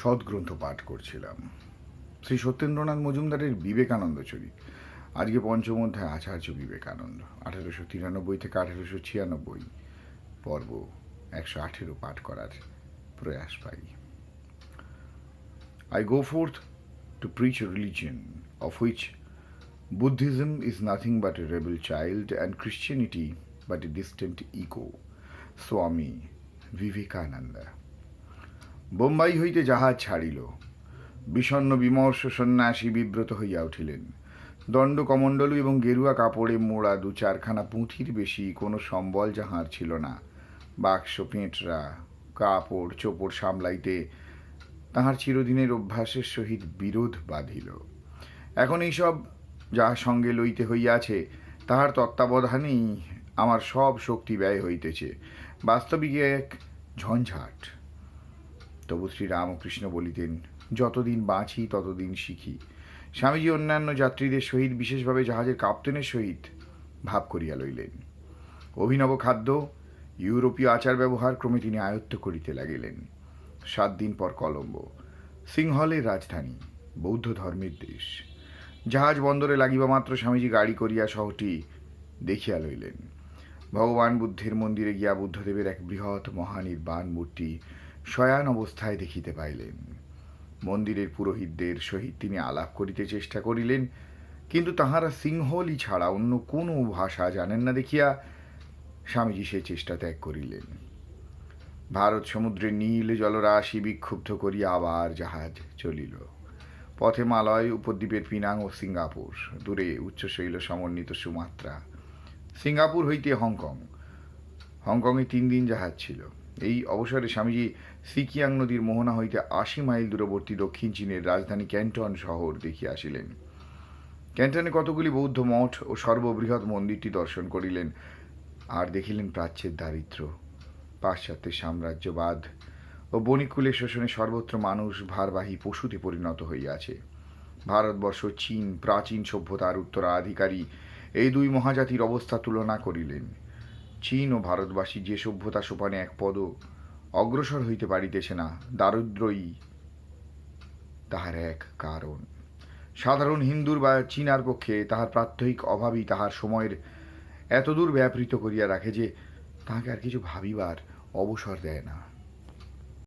সদগ্রন্থ পাঠ করছিলাম। শ্রী সত্যেন্দ্রনাথ মজুমদারের বিবেকানন্দ চরিত আজকে পঞ্চমধ্যায় আচার্য বিবেকানন্দ, আঠারোশো তিরানব্বই থেকে আঠারোশো ছিয়ানব্বই পর্ব, একশো আঠেরো পাঠ করার প্রয়াস পাই। I go forth to preach religion of which Buddhism is nothing but a rebel child and Christianity but a distant echo Swami Vivekananda Bombay হইতে জাহাজ ছাড়িল বিষণ্ন বিমর্ষ সন্ন্যাসী বিব্রত হইয়া উঠিলেন। দণ্ড কমণ্ডলু এবং গেরুয়া কাপড়ে মোড়া দু চারখানা পুঁথির বেশি কোনো সম্বল যাহার ছিল না। বাক্স, পেঁটরা, কাপড়, চোপড় সামলাইতে তাহার চিরদিনের অভ্যাসের সহিত বিরোধ বাঁধিল। এখন এইসব যাহা সঙ্গে লইতে হইয়াছে, তাহার তত্ত্বাবধানেই আমার সব শক্তি ব্যয় হইতেছে। বাস্তবিক এক ঝঞ্ঝাট। তবু শ্রীরামকৃষ্ণ বলিতেন, যতদিন বাঁচি, ততদিন শিখি। স্বামীজি অন্যান্য যাত্রীদের সহিত, বিশেষভাবে জাহাজের কাপ্তেনের সহিত ভাব করিয়া লইলেন। অভিনব খাদ্য, ইউরোপীয় আচার ব্যবহার ক্রমে তিনি আয়ত্ত করিতে লাগিলেন। সাত দিন পর কলম্বো। সিংহলের রাজধানী, বৌদ্ধ ধর্মের দেশ। জাহাজ বন্দরে লাগিবা মাত্র স্বামীজি গাড়ি করিয়া শহরটি দেখিয়া লইলেন। ভগবান বুদ্ধের মন্দিরে গিয়া বুদ্ধদেবের এক বৃহৎ মহানির্বাণ মূর্তি শয়ান অবস্থায় দেখিতে পাইলেন। মন্দিরের পুরোহিতদের সহিত তিনি আলাপ করিতে চেষ্টা করিলেন, কিন্তু তাহারা সিংহলি ছাড়া অন্য কোনো ভাষা জানেন না দেখিয়া স্বামীজি সে চেষ্টা ত্যাগ করিলেন। ভারত সমুদ্রের নীল জলরাশি বিক্ষুব্ধ করিয়া আবার জাহাজ চলিল। পথে মালয় উপদ্বীপের পিনাং ও সিঙ্গাপুর, দূরে উচ্চশৈল সমন্বিত সুমাত্রা। সিঙ্গাপুর হইতে হংকং। হংকংয়ে তিন দিন জাহাজ ছিল। এই অবসরে স্বামীজি সিকিয়াং নদীর মোহনা হইতে আশি মাইল দূরবর্তী দক্ষিণ চীনের রাজধানী ক্যান্টন শহর দেখিয়া আসিলেন। ক্যান্টনে কতগুলি বৌদ্ধ মঠ ও সর্ববৃহৎ মন্দিরটি দর্শন করিলেন আর দেখিলেন প্রাচ্যের দারিদ্র্য, পাশ্চাত্যের সাম্রাজ্যবাদ ও বণিকুলের শোষণে সর্বত্র মানুষ ভারবাহী পশুতে পরিণত হইয়াছে। ভারতবর্ষ, চীন, প্রাচীন সভ্যতার উত্তরাধিকারী এই দুই মহাজাতির অবস্থা তুলনা করিলেন। চীন ও ভারতবাসী যে সভ্যতা সোপানে এক পদ অগ্রসর হইতে পারিতেছে না, দারিদ্রই তাহার এক কারণ। সাধারণ হিন্দুর বা চীনার পক্ষে তাহার প্রাত্যহিক অভাবই তাহার সময়ের এতদূর ব্যাপৃত করিয়া রাখে যে তাহাকে আর কিছু ভাবিবার অবসর দেয় না।